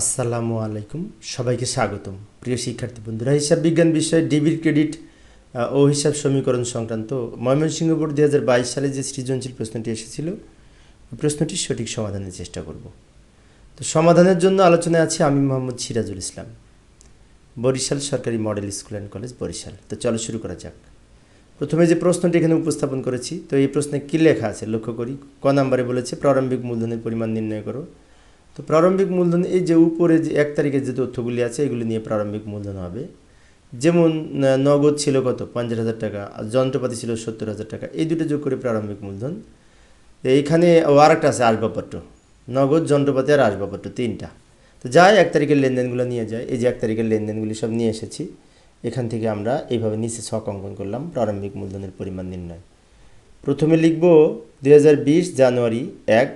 আসসালামু আলাইকুম। সবাইকে স্বাগতম। প্রিয় শিক্ষার্থী বন্ধুরা, হিসাব বিজ্ঞান বিষয়ে ডেবিট ক্রেডিট ও হিসাব সমীকরণ সংক্রান্ত ময়মনসিংহ বোর্ড দু হাজার বাইশ সালে যে সৃজনশীল প্রশ্নটি এসেছিল প্রশ্নটির সঠিক সমাধানের চেষ্টা করব। তো সমাধানের জন্য আলোচনায় আছে আমি মোহাম্মদ সিরাজুল ইসলাম, বরিশাল সরকারি model school and college Barishal. তো চলো শুরু করা যাক। প্রথমে যে প্রশ্নটি এখানে উপস্থাপন করেছি, তো এই প্রশ্নে কী লেখা আছে লক্ষ্য করি। ক নম্বরে বলেছে, প্রারম্ভিক মূলধনের পরিমাণ নির্ণয় করো। তো প্রারম্ভিক মূলধন এই যে উপরে যে এক তারিখের যে তথ্যগুলি আছে, এগুলি নিয়ে প্রারম্ভিক মূলধন হবে। যেমন নগদ ছিল কত? পঞ্চাশ হাজার টাকা, আর যন্ত্রপাতি ছিল সত্তর হাজার টাকা। এই দুটো যোগ করে প্রারম্ভিক মূলধন। এইখানে ও আরেকটা আছে, আসবাবপত্র। নগদ, যন্ত্রপাতি আর আসবাবপত্র, তিনটা। তো যাই, এক তারিখের লেনদেনগুলো নিয়ে যায় এই যে এক তারিখের লেনদেনগুলি সব নিয়ে এসেছি। এখান থেকে আমরা এইভাবে নিচে ছক অঙ্কন করলাম, প্রারম্ভিক মূলধনের পরিমাণ নির্ণয়। প্রথমে লিখব দু হাজার বিশ জানুয়ারি এক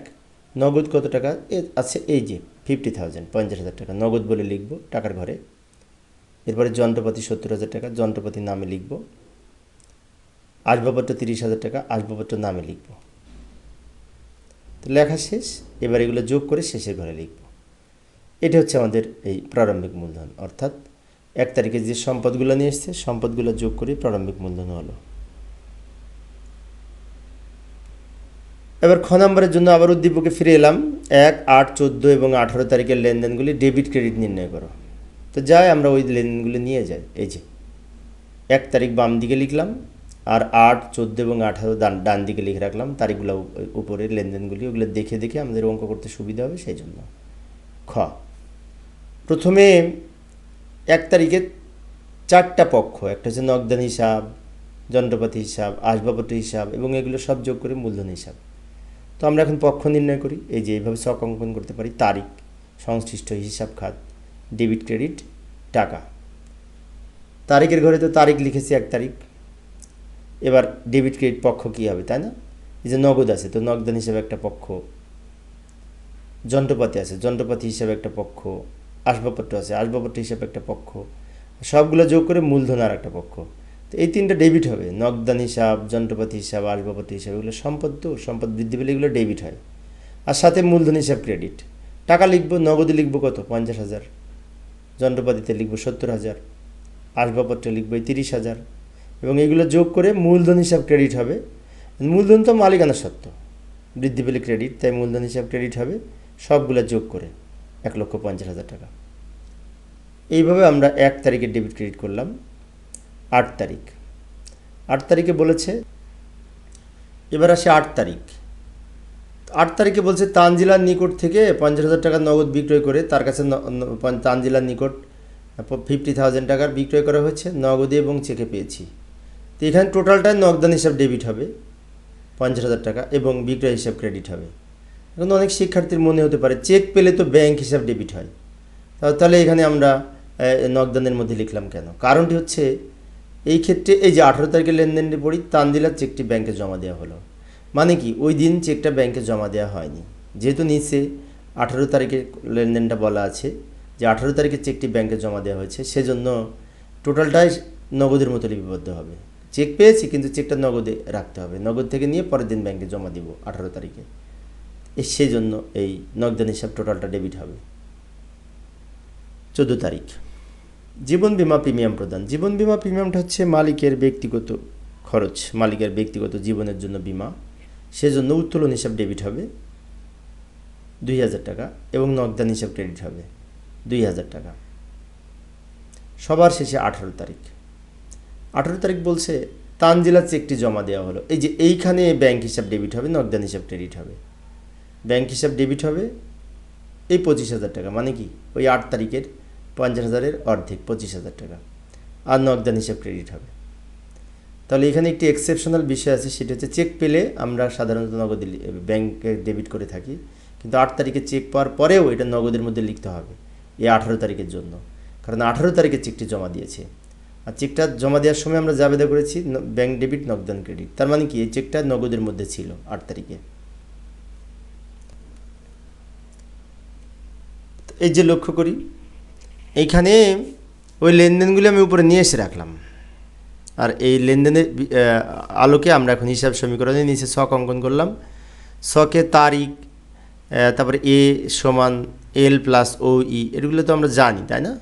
নগদ কত টাকা? আছে এই যে ফিফটি থাউজেন্ড পঞ্চাশ হাজার টাকা। নগদ বলে লিখব, টাকার ঘরে। এরপরে যন্ত্রপাতি সত্তর হাজার টাকা যন্ত্রপাতি নামে লিখব। আসবাবপত্র তিরিশ হাজার টাকা, আসবাবপত্র নামে লিখব। তো লেখা শেষ, এবার এগুলো যোগ করে শেষের ঘরে লিখব। এটা হচ্ছে আমাদের এই প্রারম্ভিক মূলধন। অর্থাৎ এক তারিখে যে সম্পদগুলো নিয়ে এসছে, সম্পদগুলো যোগ করে প্রারম্ভিক মূলধন হলো। এবার খ নম্বরের জন্য আবার উদ্দীপকে ফিরে এলাম। এক, আট, চোদ্দ এবং আঠারো তারিখের লেনদেনগুলি ডেবিট, ক্রেডিট নির্ণয় করো। তো যাই, আমরা ওই লেনদেনগুলি নিয়ে যাই। এই যে, এক তারিখ বাম দিকে লিখলাম আর আট, চোদ্দ এবং আঠারো ডান ডান দিকে লিখে রাখলাম। তারিখগুলো উপ- উপরে লেনদেনগুলি, ওগুলো দেখে দেখে আমাদের অঙ্ক করতে সুবিধা হবে, সেই জন্য। খ, প্রথমে এক তারিখে চারটা পক্ষ, একটা হচ্ছে নগদান হিসাব, যন্ত্রপাতি হিসাব, আসবাবপত্র হিসাব এবং এগুলো সব যোগ করে মূলধন হিসাব। তো আমরা এখন পক্ষ নির্ণয় করি, এই যে এইভাবে ছক অঙ্কন করতে পারি, তারিখ, সংশ্লিষ্ট হিসাব খাত ডেবিট ক্রেডিট টাকা। তারিখের ঘরে তো তারিখ লিখেছি এক তারিখ। এবার ডেবিট ক্রেডিট পক্ষ কী হবে, তাই না? এই যে নগদ আছে, তো নগদান হিসাবে একটা পক্ষ। যন্ত্রপাতি আছে, যন্ত্রপাতি হিসাবে একটা পক্ষ। আসবাবপত্র আছে, আসবাবপত্র হিসাবে একটা পক্ষ। সবগুলো যোগ করে মূলধন আর একটা পক্ষ। তো এই তিনটা ডেবিট হবে। নগদান হিসাব, যন্ত্রপাতি হিসাব, আসবাবপত্র হিসাব, এগুলো সম্পদ তো, সম্পদ বৃদ্ধি পেলে এগুলো ডেবিট হয়। আর সাথে মূলধন হিসাব ক্রেডিট টাকা লিখব, নগদে লিখব কত? পঞ্চাশ হাজার। যন্ত্রপাতিতে লিখব সত্তর হাজার। আসবাবপত্রে লিখব তিরিশ হাজার। এবং এগুলো যোগ করে মূলধন হিসাব ক্রেডিট হবে। মূলধন তো মালিকানা সত্ত্ব। বৃদ্ধি পেলে ক্রেডিট তাই মূলধন হিসাব ক্রেডিট হবে। সবগুলো যোগ করে এক লক্ষ পঞ্চাশ হাজার টাকা। এইভাবে আমরা এক তারিখে ডেবিট ক্রেডিট করলাম। আট তারিখ। আট তারিখে বলেছে, এবার আসে আট তারিখ। আট তারিখে বলছে, তানজিলার নিকট থেকে পঞ্চাশ হাজার টাকা নগদ বিক্রয় করে তার কাছে তানজিলার নিকট ফিফটি থাউজেন্ড টাকার বিক্রয় করা হয়েছে, নগদে এবং চেকে পেয়েছি। তো এখানে টোটালটাই নগদান হিসাব ডেবিট হবে, পঞ্চাশ হাজার টাকা এবং বিক্রয় হিসাব ক্রেডিট হবে। এখন অনেক শিক্ষার্থীর মনে হতে পারে, চেক পেলে তো ব্যাংক হিসাব ডেবিট হয়। তাহলে এখানে আমরা নগদানের মধ্যে লিখলাম কেন? কারণটি হচ্ছে এই ক্ষেত্রে এই যে আঠারো তারিখের লেনদেনটি পড়ি তানদিলার চেকটি ব্যাংকে জমা দেওয়া হলো। মানে কি? ওই দিন চেকটা ব্যাংকে জমা দেওয়া হয়নি। যেহেতু নিচে আঠারো তারিখের লেনদেনটা বলা আছে, যে আঠারো তারিখের চেকটি ব্যাংকে জমা দেওয়া হয়েছে, সেজন্য টোটালটাই নগদের মতো লিপিবদ্ধ হবে। চেক পেয়েছি, কিন্তু চেকটা নগদে রাখতে হবে। নগদ থেকে নিয়ে পরের দিন ব্যাংকে জমা দিব আঠারো তারিখে। এ সেজন্য এই নগদান হিসাব টোটালটা ডেবিট হবে। চোদ্দ তারিখ। জীবন বিমা প্রিমিয়াম প্রদান। জীবন বিমা প্রিমিয়ামটা হচ্ছে মালিকের ব্যক্তিগত খরচ, মালিকের ব্যক্তিগত জীবনের জন্য বীমা। সেজন্য উত্তোলন হিসাব ডেবিট হবে দুই হাজার টাকা এবং নগদান হিসাব ক্রেডিট হবে দুই হাজার টাকা। সবার শেষে আঠারো তারিখ। আঠারো তারিখ বলছে, তানজিলা চেকটি জমা দেওয়া হলো। এই যে এইখানে ব্যাংক হিসাব ডেবিট হবে, নগদান হিসাব ক্রেডিট হবে। ব্যাংক হিসাব ডেবিট হবে এই পঁচিশ হাজার টাকা মানে কি? ওই আট তারিখের পঞ্চাশ হাজারের অর্ধেক, পঁচিশ হাজার টাকা। আর নগদান হিসাব ক্রেডিট হবে। তাহলে এখানে একটি এক্সেপশনাল বিষয় আছে, সেটা হচ্ছে চেক পেলে আমরা সাধারণত নগদে ব্যাংকে ডেবিট করে থাকি। কিন্তু আট তারিখে চেক পাওয়ার পরেও এটা নগদের মধ্যে লিখতে হবে, এই আঠারো তারিখের জন্য। কারণ আঠারো তারিখে চেকটি জমা দিয়েছে। আর চেকটা জমা দেওয়ার সময় আমরা জাবেদা করেছি ব্যাংক ডেবিট নগদান ক্রেডিট তার মানে কি? এই চেকটা নগদের মধ্যে ছিল আট তারিখে। এই যে লক্ষ্য করি এইখানে ওই লেনদেনগুলি আমি উপরে নিয়ে এসে রাখলাম। আর এই লেনদেনের আলোকে আমরা এখন হিসাব সমীকরণে নিচে শখ অঙ্কন করলাম। ছকে তারিখ তারপরে এ সমান এল প্লাস ও ই, এগুলো তো আমরা জানি, তাই না?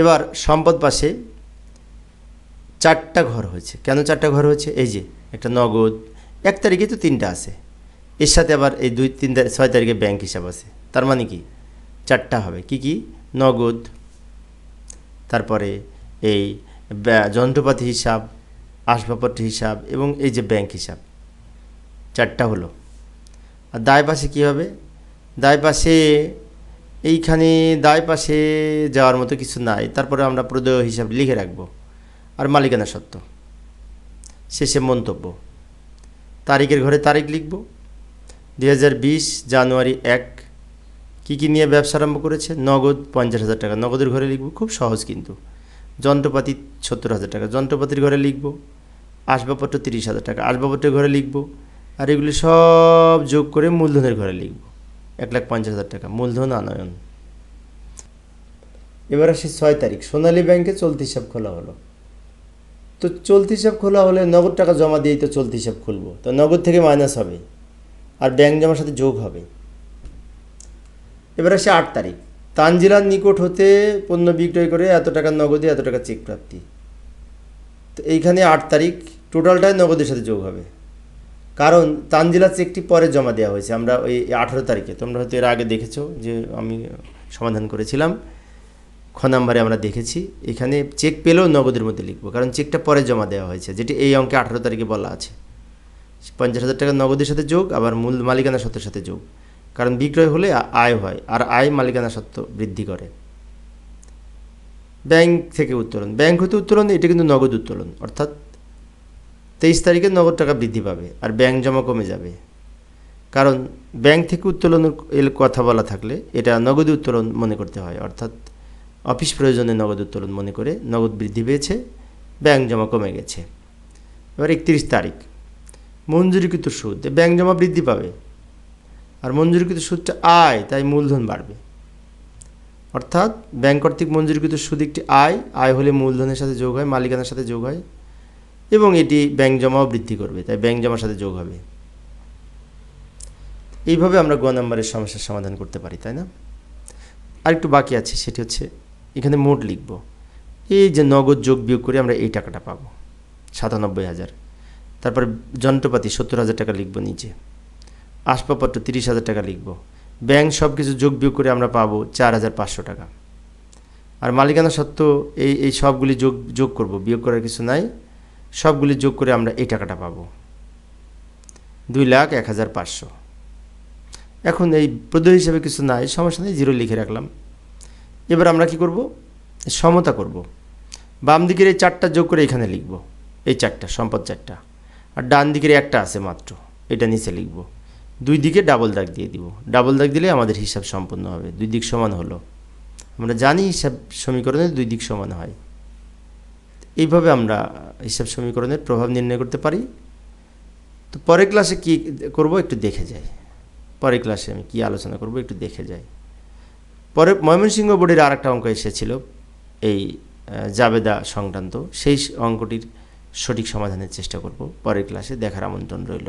এবার সম্পদ পাশে চারটা ঘর হয়েছে। কেন চারটা ঘর হয়েছে? এই যে একটা নগদ, এক তারিখে তো তিনটা আছে। এর সাথে আবার এই দুই, তিন ছয় তারিখে ব্যাংক হিসাব আছে। তার মানে কি? চারটা হবে। কি কি? নগদ। তারপরে এই যন্ত্রপাতি হিসাব, আসবাবপত্র হিসাব এবং এই যে ব্যাংক হিসাব। চারটা হলো। আর দায় পাশে কী হবে? দায় পাশে এইখানে দায় পাশে যাওয়ার মতো কিছু নাই। তারপরে আমরা প্রদেয় হিসাব লিখে রাখব। আর মালিকানা সত্ত্ব শেষে মন্তব্য। তারিখের ঘরে তারিখ লিখব। দু হাজার বিশ জানুয়ারি এক কী কী নিয়ে ব্যবসা আরম্ভ করেছে? নগদ পঞ্চাশ হাজার টাকা। নগদের ঘরে লিখব, খুব সহজ কিন্তু। যন্ত্রপাতি সত্তর হাজার টাকা। যন্ত্রপাতির ঘরে লিখব, আসবাবপত্র তিরিশ হাজার টাকা। আসবাবপত্রের ঘরে লিখব, আর এগুলি সব যোগ করে মূলধনের ঘরে লিখব। এক লাখ পঞ্চাশ হাজার টাকা। মূলধন, আনয়ন। এবার আসি ছয় তারিখ। সোনালী ব্যাংকে চলতি হিসাব খোলা হলো। তো চলতি হিসাব খোলা হলে নগদ টাকা জমা দিয়েই তো চলতি হিসাব খুলবো। তো নগদ থেকে মাইনাস হবে। আর ব্যাংক জমার সাথে যোগ হবে। এবার আসে আট তারিখ। তানজিলার নিকট হতে পণ্য বিক্রয় করে এত টাকা নগদে এত টাকা চেক প্রাপ্তি। তো এইখানে আট তারিখ, টোটালটাই নগদের সাথে যোগ হবে। কারণ তানজিলার চেকটি পরে জমা দেওয়া হয়েছে, আমরা ওই আঠেরো তারিখে। তোমরা হয়তো এর আগে দেখেছ যে আমি সমাধান করেছিলাম। খ নাম্বারে আমরা দেখেছি, এখানে চেক পেলেও নগদের মধ্যে লিখব, কারণ চেকটা পরে জমা দেওয়া হয়েছে, যেটি এই অঙ্কে আঠারো তারিখে বলা আছে। পঞ্চাশ হাজার টাকা নগদের সাথে যোগ, আবার মূল মালিকানা সত্ত্বের সাথে যোগ। কারণ বিক্রয় হলে আয় হয় আর আয় মালিকানা সত্ত্ব বৃদ্ধি করে। ব্যাংক থেকে উত্তোলন। ব্যাংক হতে উত্তোলন, এটা কিন্তু নগদ উত্তোলন। অর্থাৎ তেইশ তারিখে নগদ টাকা বৃদ্ধি পাবে আর ব্যাংক জমা কমে যাবে। কারণ ব্যাংক থেকে উত্তোলনের কথা বলা থাকলে এটা নগদ উত্তোলন মনে করতে হয়। অর্থাৎ অফিস প্রয়োজনে নগদ উত্তোলন মনে করে নগদ বৃদ্ধি পেয়েছে, ব্যাংক জমা কমে গেছে। এবার একত্রিশ তারিখ। মঞ্জুরিকৃত সুদ, ব্যাংক জমা বৃদ্ধি পাবে। আর মঞ্জুরিকৃত সুদটা আয়, তাই মূলধন বাড়বে। অর্থাৎ ব্যাংক কর্তৃক মঞ্জুরিকৃত সুদ একটি আয় আয় হলে মূলধনের সাথে যোগ হয়, মালিকানার সাথে যোগ হয়, এবং এটি ব্যাংক জমাও বৃদ্ধি করবে, তাই ব্যাংক জমার সাথে যোগ হবে। এইভাবে আমরা গ নম্বরের সমস্যার সমাধান করতে পারি, তাই না? আরেকটু বাকি আছে, সেটি হচ্ছে এখানে মোট লিখব। এই যে নগদ যোগ বিয়োগ করে আমরা এই টাকাটা পাবো, সাতানব্বই হাজার। তারপরে যন্ত্রপাতি সত্তর হাজার টাকা লিখব নিচে। আসবাবপত্র তিরিশ হাজার টাকা লিখব। ব্যাংক সব কিছু যোগ বিয়োগ করে আমরা পাবো চার হাজার পাঁচশো টাকা। আর মালিকানা সত্ত্ব এই এই সবগুলি যোগ যোগ করব, বিয়োগ করার কিছু নাই। সবগুলি যোগ করে আমরা এই টাকাটা পাবো। দুই লাখ এক হাজার পাঁচশো। এখন এই প্রদেয় হিসাবে কিছু নাই, সমস্যা নেই, জিরো লিখে রাখলাম। এবার আমরা কি করব? সমতা করব। বাম দিকের এই চারটা যোগ করে এখানে লিখব। এই চারটা, সম্পদ চারটা। আর ডান দিকের একটা আছে মাত্র, এটা নিচে লিখব। দুই দিকে ডাবল দাগ দিয়ে দিব। ডাবল দাগ দিলে আমাদের হিসাব সম্পূর্ণ হবে। দুই দিক সমান হলো। আমরা জানি হিসাব সমীকরণে দুই দিক সমান হয়। এইভাবে আমরা হিসাব সমীকরণের প্রভাব নির্ণয় করতে পারি। তো পরের ক্লাসে কি করব একটু দেখে যাই। পরের ক্লাসে আমি কি আলোচনা করব একটু দেখে যাই। পরে ময়মনসিংহ বোর্ডের আর একটা অঙ্ক এসেছিল, এই জাবেদা সংক্রান্ত। সেই অঙ্কটির সঠিক সমাধানের চেষ্টা করব। পরের ক্লাসে দেখার আমন্ত্রণ রইল।